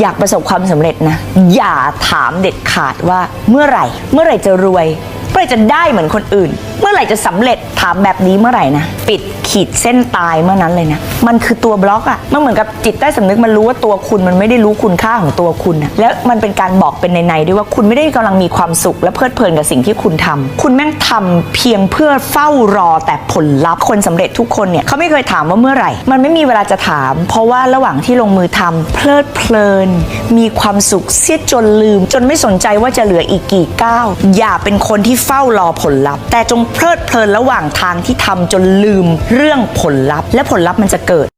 อยากประสบความสำเร็จนะ อย่าถามเด็ดขาดว่าเมื่อไหร่ เมื่อไหร่จะรวย เมื่อไหร่จะได้เหมือนคนอื่น เมื่อไหร่จะสำเร็จถามแบบนี้เมื่อไหร่นะ ปิดขีดเส้นตายเมื่อนั้นเลยนะ มันคือตัวบล็อกอะมันเหมือนกับจิตใต้สำนึกมันรู้ว่าตัวคุณมันไม่ได้รู้คุณค่าของตัวคุณอะแล้วมันเป็นการบอกเป็นในๆด้วยว่าคุณไม่ได้กำลังมีความสุข และเพลิดเพลินกับสิ่งที่คุณทำคุณแม่งทำเพียงเพื่อเฝ้ารอแต่ผลลัพธ์คนสำเร็จทุกคนเนี่ยเขาไม่เคยถามว่าเมื่อไหร่ มันไม่มีเวลาจะถาม เพราะว่าระหว่างที่ลงมือทำเพลิดเพลิน มีความสุขเสียจนลืม จนไม่สนใจว่าจะเหลืออีกกี่ก้าวอย่าเป็นคนที่เฝ้ารอผลลัพธ์ แต่จงเพลิดเพลินระหว่างทางที่ทำจนลืมเรื่องผลลัพธ์ และผลลัพธ์มันจะเกิด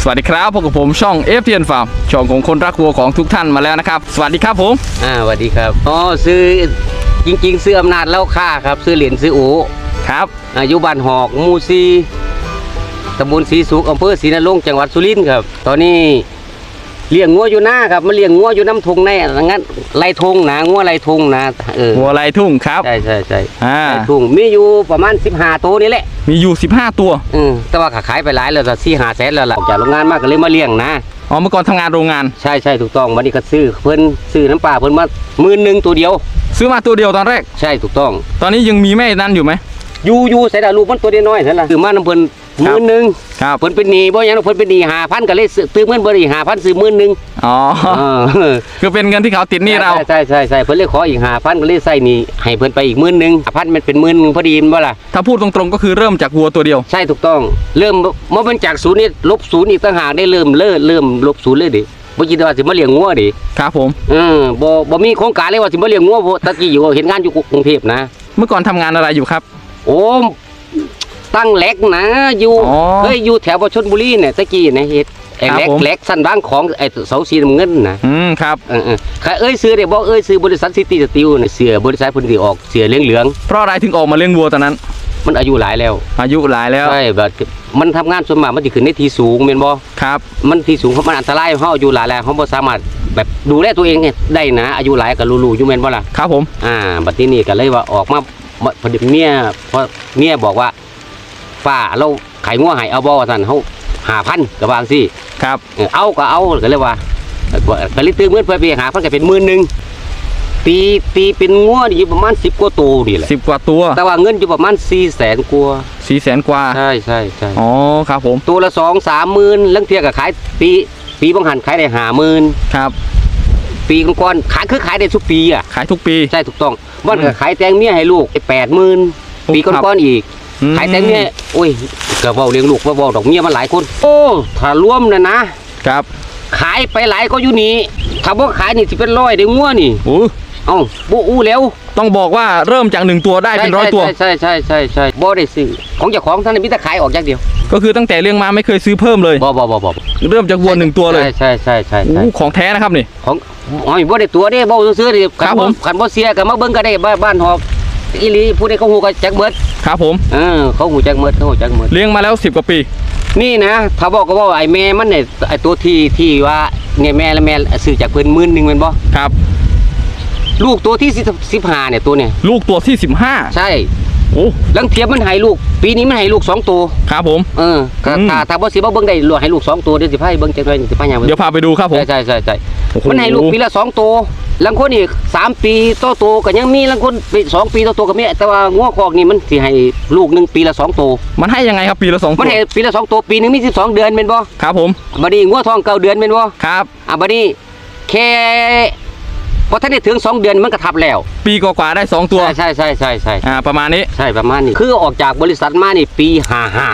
สวัสดีครับพบกับผมช่อง f t n Farm ช่องของคนรักวัวของทุกท่านมาแล้วนะครับ สวัสดีครับผมอ่าสวัสดีครับอ๋อซื้อจริง ๆ ซื้ออำนาจเล่าค่าครับ ซื้อเหรียญซื้ออูครับอายุบ้านหอกหมูซี ตำบลศรีสุขอำเภอศรีนรงค์จังหวัดสุรินทร์ครับ ตอนนี้เลี้ยงงัวอยู่หน้าครับมาเลี้ยงงัวอยู่น้ำทงในงั้นไรทงนะงัวไรทงนะเออวัวไรทุ่งครับ ใช่ใช่ใช่อ่า ไรทงมีอยู่ประมาณ15ตัวนี่แหละมีอยู่ 15 ตัวอืมแต่ว่าขายไปหลายแล้วแต่สี่หาแสนแล้วล่ะออกจากโรงงานมากก็เลยมาเลี้ยงนะ อ๋อเมื่อก่อนทำงานโรงงาน ใช่ใช่ถูกต้องวันนี้ก็ซื้อเพิ่นซื้อน้ำปลาเพิ่นมาหมื่นหนึ่งตัวเดียว ซื้อมาตัวเดียวตอนแรก ใช่ถูกต้อง ตอนนี้ยังมีแม่นั้นอยู่ไหม อยู่อยู่ใส่ดาลูกมันตัวน้อยๆนั่นล่ะคือมาน้ำเพิ่น หครับมื่นหนึ่งครับเพิ่นเป็นหนี้บ่หยังเพิ่นเป็นหนี้5,000ก็เลยซื้อตื้อเงินบ่ได้5,000ซื้อหมื่นหนึงอ๋อเออคือเป็นเงินที่เขาติดหนี้เรา ใช่ใช่ใช่เพิ่นเลยขออีก5,000ก็เลยใส่หนี้ให้เพิ่นไปอีกหมื่นหนึง5,000มันเป็นหมื่นหนึ่งพอดีแม่นบ่ล่ะถ้าพูดตรงๆก็คือเริ่มจากวัวตัวเดียว ใช่ถูกต้อง เริ่มบ่มันจากศูนย์นี่ลบศูนย์อีกต่างหากได้เริ่มเริ่มเริ่มลบศูนย์เลยดิบ่คิดว่าสิมาเลี้ยงงัวดิครับผมเออบ่บ่มีโครงการเลยว่าสิมาเลี้ยงงัวเพราะตะกี้อยู่เห็นงานอยู่กรุงเทพนะ เมื่อก่อนทำงานอะไรอยู่ครับ โอ้ ตั้งแหลกนะอยู่อ๋อเฮ้ยอยู่แถวชลบุรีเนี่ยตะกี้เนี่ยเฮ็ดไอ้ครับแหลกผม แหลกสั้นร่างของไอ้เสาสีน้ำเงินนะอืมครับ เออเออใครเอ้ยซื้อเดี๋ยวบอกเอ้ยซื้อบริษัทซิตี้สตีลเนี่ยเสือบริษัทพุ่นที่ออกเสือเหลืองเหลืองเพราะอะไรถึงออกมาเลี้ยงวัวตอนนั้น ๆมันอายุหลายแล้วอายุหลายแล้วใช่แบบมันทำงานส่วนมากมันจะขึ้นในที่สูงแม่นบ่ ครับมันที่สูงเพราะมันอันตรายเฮาอายุหลายแล้วเฮาบ่สามารถแบบดูแลตัวเองได้นะอายุหลายก็รู้ๆอยู่แม่นบ่ล่ะครับผม อ่าบัดนี้นี่ก็เลยว่าออกมามาพอดีเมียพอเมียบอกว่า ฝ้าเราไข่งัวให้เอาบ่ว่าซั่นเฮา5,000ก็ว่าจังซี่ ครับ เออเอาก็เอาก็เลยว่าก็เลยตื้อเงินไปไปหาเพิ่นก็เป็นหมื่นหนึงตีตีเป็นงัวนี่อยู่ประมาณ10กว่าตัวนี่แหละสิบกว่าตัวแต่ว่าเงินอยู่ประมาณ400,000กว่าสี่แสนกว่า ใช่ใช่ใช่อ๋อ ครับผม ตัวละ2 3หมื่นลังเทียก็ขายปีปีบางหันขายได้50,000ครับ ปีก่อนๆขายคือขายได้ทุกปีอะ ขายทุกปี ใช่ถูกต้องมันอืก็มขายแตงเมียให้ลูกแปดหมื่นโอ้ปีครับก่อนๆอีกอืม ขายแตงเมียโอ้ยก็เว้าเลี้ยงลูกว่าเว้าดอกเมียมันหลายคน โอ้ถ้ารวมนะนะครับ ขายไปหลายก็อยู่นี่ถ้าบ่ขายนี่สิเป็นร้อยได้งัวนี่โอ้เอ้าบ่อู้แล้วต้องบอกว่าเริ่มจากหนึ่งตัวได้เป็นร้อยตัวใช่ใช่ใช่ใช่บ่ได้ซื้อของเจ้าของท่านนมีแต่ขายออกอย่างเดียว ก็คือตั้งแต่เลี้ยงมาไม่เคยซื้อเพิ่มเลยบ่บ่บ่บ่เริ่มจากวัวหนึ่งตัวเลยใช่ใช่ใช่ใช่ใช่โอ้ของแท้นะครับนี่ของอ๋อบ่ได้ตัวเด้บ่ซื้อๆดิครับผมคันบ่เสียก็มาเบิ่งก็ได้บ้านบ้านหอกอีหลีผู้ใดเขาฮู้ก็จักเบิด ครับผมเออเขาฮู้จักเบิดเขาฮู้จักเบิดเลี้ยงมาแล้วสิบกว่าปี นี่นะถ้าบอกก็ว่าไอ้แม่มันเนี่ยไอ้ตัวที่ที่ว่าเนี่ยแม่และแม่ซื้อจากเพิ่นหมื่นหนึงแม่นบ่ครับ ลูกตัวที่10 15เนี่ยตัวเนี่ย ลูกตัวที่สิบห้าใช่โอ้ลังเทียบมันให้ลูก ปีนี้มันให้ลูกสองตัวครับผมเออถ้าอืมถ้าถ้าบ่สิบ่เบิ่งได้ลูกให้ลูกสองตัวเดี๋ยวสิพาให้เบิ่งจักหน่อยสิพาหยังเดี๋ยวพาไปดูครับผมใช่ใช่ใช่ใช่โอ้โมันให้ลูกปีละสองตัวลังคนอีกสามปีโตโตๆก็ยังมีลังคนปีสองปีโตโตๆก็มีแต่ว่างัวคอกนี่มันสิให้ลูกหนึงปีละสองตัวมันให้ยังไงครับปีละสองมันตัวให้ปีละสองตัวปีหนึงมี12เดือนแม่นบ่ครับผมบัดนี้งัวทองเก้าเดือนแม่นบ่ครับอะบัดนี้แค่พอท่านได้ถึงสองเดือนมันก็ทับแล้ว ปีกว่าๆได้สองตัวใช่ใช่ใช่ใช่ใช่อ่าประมาณนี้ใช่ประมาณนี้คือออกจากบริษัทมานี่ปีห้าห้า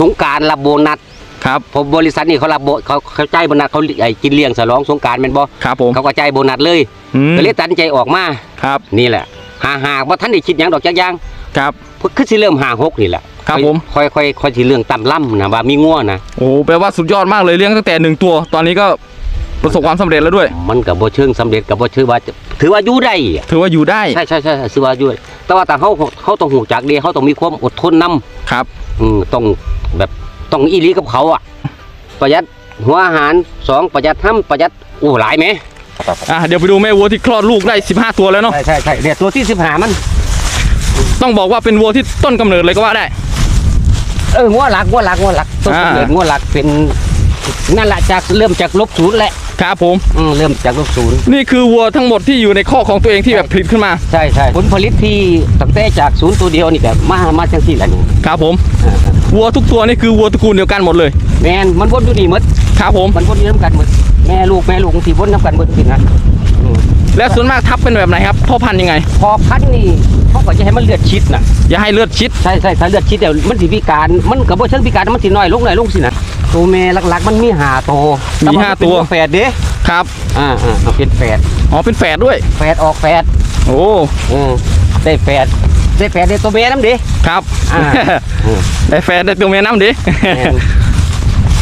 สงกรารรับโบนัส ครับเพอบริษัทนี่เขารับโบเขาเขาจ่ายโบนัสเขาไอ้กินเลี้ยงฉลองสงกรารเป็นบ่ครับผม เขาก็จ่ายโบนัสเลยอืม ก็เลยตัดสินใจออกมาครับนี่แหละห้าห้าว่าท่านได้คิดหยังดอกจักอยางครับ คือสิเริ่มห้าหกนี่แหละครับผม ค่อยค่อยค่อยสิเรื่องต่ำล่ำนะว่ามีงัวนะ โอ้แปลว่าสุดยอดมากเลยเลี้ยงตั้งแต่หนึ่งตัว ตอนนี้ก็ประสบความสำเร็จแล้วด้วย มันกับบ่เชิงสำเร็จกับบ่ชื่อว่าจะถือว่าอยู่ได้อะถือว่าอยู่ได้ใช่ใช่ใช่ถือว่าอยู่ได้แต่ว่าแต่เขาเขาต้องหูจักดีเขาต้องมีความอดทนนำครับ อืมต้องแบบ ต้องอีหลีกับเขาอะ ประหยัดหัวอาหารสองประหยัดทำประหยัดโอ้หลายไหมอะเดี๋ยวไปดูแม่วัวที่คลอดลูกได้ 15 ตัวแล้วเนาะใช่ใช่ใช่เดี๋ยวตัวที่สิบหามัน ต้องบอกว่าเป็นวัวที่ต้นกำเนิดเลยก็ว่าได้ เอองัวหลักงัวหลักงัวหลักต้นอ่ากำเนิดงัวหลักเป็นนั่นแหละจากเริ่มจากลบศูนย์แหละครับผมอืมเริ่มจากลบศูนย์นี่คือวัวทั้งหมดที่อยู่ในข้อกของตัวเองที่แบบผลิตขึ้นมาใช่ใช่ผลผลิตที่ตั้งแต่จากศูนย์ตัวเดียวนี่แบบมามาจังสี่แหละนี่ครับผมอ่า วัวทุกตัวนี่คือวัวตระกูลเดียวกันหมดเลย แมนมันวนอยู่นี่หมดครับผมมันวนอยู่น้ำกันหมดแม่ลูกแม่ลูกที่วนน้ำกันหมดสินะอืมและส่วนมากทับเป็นแบบไหนครับพ่อพันธุ์ยังไง พอพันนี่เขาก็จะให้มันเลือดชิดน่ะอย่าให้เลือดชิดใช่ใช่ถ้าเลือดชิดเดี๋ยวมันสิพิการมันกับว่าเชิงพิการมันสิน้อยลงน้อยลงสินะตัวแม่หลักๆ มันมีหาโตวมีแนห้าตัวเป็นแฝดเด้ครับอ่าอ่าเอาเป็นแฝดอ๋อเป็นแฝดด้วยแฝดออกแฝดโอ้ อืมได้แฝด ได้แฝดได้ตัวแม่น้ำเด้ครับอ่าอืมได้แฝดได้ตัวเมียน้ำดิแม่น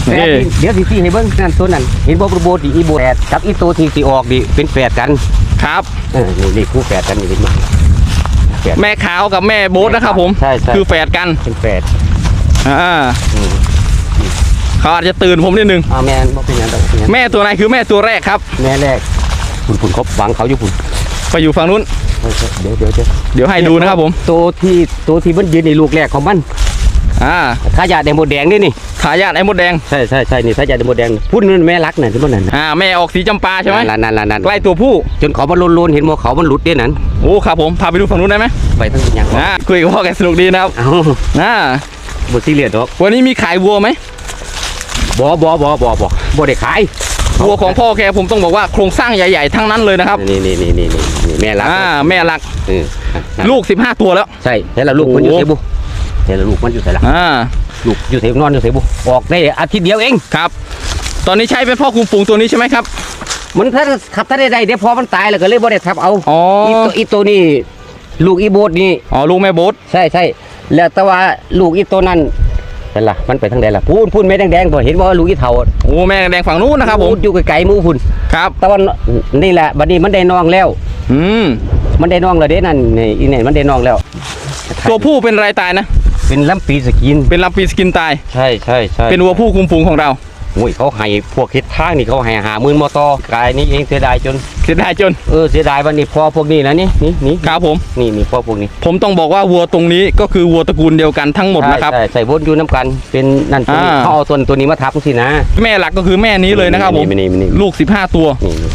แฝดนี่นี่เดี๋ยวสิสิให้เบิ่งนั่นตัวนั้นเห็นบ่โบดีอีโบแฝดกับอีตัวที่สิออกดิเป็นแฝดกันครับเออนี่นี่คู่แฝดกันนี่เป็นมาแฝดแม่ขาวกับแม่โบ๊ทนะครับ ผมใช่ใช่คือแฝดกันเป็นแฝดอ่าอืมเขาอาจจะตื่นผมนิดนึงอ่าแม่นบ่เป็นหยังดอกเป็นหยังแม่ตัวไหนคือแม่ตัวแรกครับ แม่แรกคุณคุณเขาฝังเขาอยู่คุณไปอยู่ฝั่งนู้น เดี๋ยวเดี๋ยวเดี๋ยวเดี๋ยวให้ดูนะครับผมตัวที่ตัวที่มันยืนในลูกแรกของมันอ่าขายาแดงโมดแดงนี่นี่ทายาทไอ้มดแดงใช่ใช่ใช่นี่ขายาแดงโมดแดงพูดนั่นแม่รักน่ะที่มันนั่นน่ะอ่าแม่ออกสีจำปาใช่ไหมนั่นนั่นนั่นนั่นใกล้ตัวผู้จนเขามันโลนๆเห็นหมอเขามันหลุดเด้นั่นโอ้ครับผมพาไปดูฝั่งนู้นได้ไหมไปทั้งอย่างอ่าคุยกับพ่อแกสนุกดีนะครับเอ้าอ่าบ่ซีเรียสดอกวันนี้มีขายวัวไหมบ่บ่บ่บ่บ่บ่ได้ขาย วัวของพ่อแกผมต้องบอกว่าโครงสร้างใหญ่ๆทั้งนั้นเลยนะครับนี่นี่นี่นี่นี่นี่แม่รักอ่าแม่หลักเออนั่นลูก15ตัวแล้ว ใช่แต่ละลูกมันอยู่โอ้ไสบุแต่ละลูกมันอยู่ไสล่ะอ่าลูกอยู่ไสนอนอยู่ไสบุออกได้อาทิตย์เดียวเองครับ ตอนนี้ใช้เป็นพ่อคุมฝูงตัวนี้ใช่ไหมครับมันถ้าขับถ้าได้ได้เดี๋ยวพอมันตายแล้วก็เลยบ่ได้ทับเอาอ๋ออีตัวอีตัวนี่ลูกอีโบดนี่อ๋อลูกแม่โบ๊ทใช่ใช่แล้วแต่ว่าลูกอีตัวนั้น เป็นล่ะมันไปทางใดล่ะพูนพูนแม่แดงๆบ่เห็นว่าลูกอีเฒ่าโอ้แม่แดงฝั่งนู้นนะครับผมอยู่ไกลๆหมู่พุ่นครับแต่ว่านี่แหละบัดนี้มันได้น้องแล้ว อืมมันได้น้องแล้วเด้นั่นนี่อีนี่มันได้น้องแล้ว ตัวผู้เป็นอะไรตายนะ เป็นลำปีสกิน เป็นลำปีสกินตาย ใช่ใช่ใช่เป็นวัวผู้คุมฝูงของเรา โอ้ยเขาให้พวกเฮ็ดทางนี่เขาให้หาหมื่นมอตอกายนี่เองเสียดายจนเสียดายจนเออเสียดายวันนี้พอพวกนี้นะนี่นี่นี่ครับผมนี่นี่พอพวกนี้ ผมต้องบอกว่าวัวตรงนี้ก็คือวัวตระกูลเดียวกันทั้งหมดนะครับใช่ใช่ใส่วนอยู่น้ำกันเป็นนั่นตัวนี้อ่าเขาเอาตัวตัวนี้มาทับสินะ แม่หลักก็คือแม่นี้เลยนะครับผมนี่นี่นี่ลูก 15 ตัวนี่นี่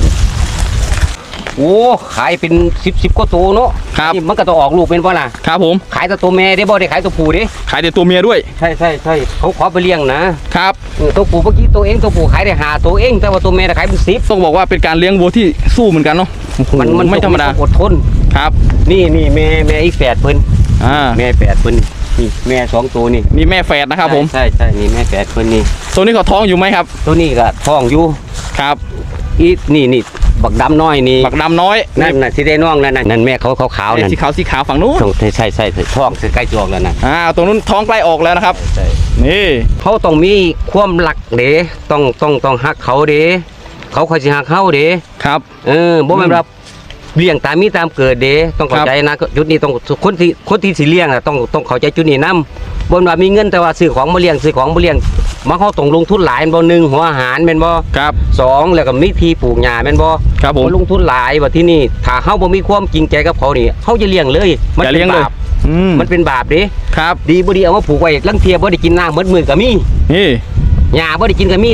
โอ้ขายเป็นสิบสิบกว่าตัวเนาะครับ นี่มันก็ต้องออกลูกเป็นว่าล่ะครับผม ขายแต่ตัวแม่ได้บ่ได้ขายตัวผู้เด้ขายแต่ตัวเมียด้วย ใช่ใช่ใช่เขาขอไปเลี้ยงนะครับ เออตัวผู้เมื่อกี้ตัวเองตัวผู้ขายได้หาตัวเอง แต่ว่าตัวแม่น่ะขายเป็นสิบต้องบอกว่าเป็นการเลี้ยงวัวที่สู้เหมือนกันเนาะโอ้โหมันมันไม่ธรรมดาต้องอดทน ครับ นี่นี่แม่แม่อีกแฝดเพิ่นอ่า แม่แฝดเพิ่นนี่แม่สองตัวนี่นี่แม่แฝดนะครับผม ใช่ใช่นี่แม่แฝดเพิ่นนี่ ตัวนี้เขาท้องอยู่ไหมครับ ตัวนี้ก็ท้องอยู่ ครับ อีนี่นี่ บักดำน้อยนี่บักดำน้อยนั่นน่ะสิได้น้องนั่นน่ะนั่นแม่เขาขาวๆนั่นสีขาวสีขาวฝั่งนู้นท้องใช่ใช่ใช่ท้องสิใกล้จะออกแล้วน่ะอ่าตรงนู้นท้องใกล้ออกแล้วนะครับใช่นี่เขาต้องมีความหลักเด้ต้องต้องต้องฮักเขาเด้เขาคอยสิฮักเขาเด้ครับ เออบ่แม่นอืมว่า เลี้ยงตามมีตามเกิดเด้ต้องเข้าครับใจนะจุดนี้ต้องคนที่คนที่สิเลี้ยงน่ะต้องต้องเข้าใจจุดนี้นํบ่แม่นว่ามีเงินแต่ว่าซื้อของมาเลี้ยงซื้อของมาเลี้ยงมันเขาต้องลงทุนหลายแม่นบ่หนึ่งหัวอาหารแม่นบ่ครับสองแล้วก็มีที่ปลูกหญ้าแม่นบ่ครับผมลงทุนหลายว่าที่นี่ถ้าเฮาบ่มีความจริงใจกับเขานี่เขาจะเลี้ยงเลย มัอย่าเป็เลี้ยงนเลยบาปอืมมันเป็นบาปเด้ครับ ดีบ่ดีเอามาผูกไว้ลังเทียบ่ได้กินน้ำหมดมื้อก็มีนี่ หญ้าบ่ได้กินก็มี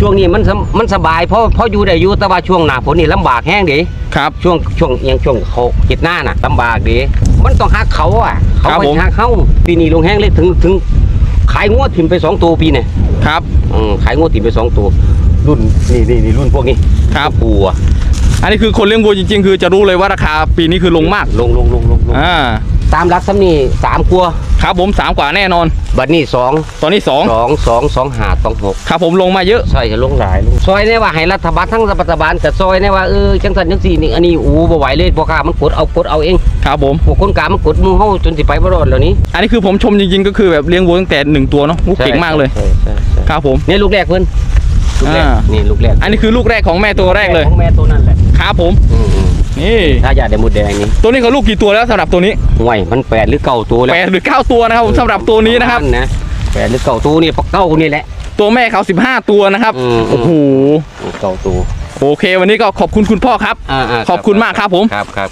ช่วงนี้มันสำมันสบายเพราะเพราะอยู่ได้อยู่แต่ว่าช่วงหน้าฝนนี่ลำบากแห้งเด้ครับ ช่วงช่วงเอียงช่วงเขาเก็ดหน้าน่ะลำบากเด้มันต้องหักเขาอะ เขาครับไม่ผม หักเขาปีนี้ลงแห้งเลยถึงถึง ขายงวดถิ่มไปสองตัวปีเนี่ยครับ อืมขายงวดถิ่มไปสองตัวรุ่นนี่นี่นี่รุ่นพวกนี้ครับปูอะอันนี้คือคนเลี้ยงวัวจริง ๆ คือจะรู้เลยว่าราคาปีนี้คือลงมากลงลงลงลงลงอ่าตามรักซ้ำนี่สามกลัว ครับผมสามกว่าแน่นอน บัดนี้สองตอนนี้สองสองสองสองหาสองหกครับผมลงมาเยอะซอยจะลงหลายลงซอยเนี่ยว่าให้รัฐบาลทั้งรัฐบาลกับซอยเนี่ยว่าเออจังสันจังสี่นี่อันนี้อู้บ่ไหวเลยบ่กล้ามันกดเอากดเอาเองครับผมพวกคนกลางมันกดหมูเฮาจนสิไปบ่รอดแล้วนี้ อันนี้คือผมชมจริงๆก็คือแบบเลี้ยงวัวตั้งแต่หนึ่งตัวเนาะอู้เก่งมากเลยใช่ใช่ใช่ครับผมนี่ลูกแรกเพิ่นลูกแรกอ่านี่ลูกแรกอันนี้คือลูกแรกของแม่ตัวแรกเลยของแม่ตัวนั้นแหละครับผมอืม นี่ๆถ้าอยากได้หมดแดงนี่ตัวนี้เขาลูกกี่ตัวแล้วสำหรับตัวนี้ห่วยมันแปดหรือเก้าตัวแล้วแปดหรือเก้าตัวนะครับผมสำหรับตัวนี้นะครับปมาณนะแปดหรือเก้าตัวนี่ปกเก้านี่แหละตัวแม่เขา15ตัวนะครับอืมโอ้โหเก้าตัวโอเค วันนี้ก็ขอบคุณคุณพ่อครับอ่าๆขอบคุณมากครับผมครับครับ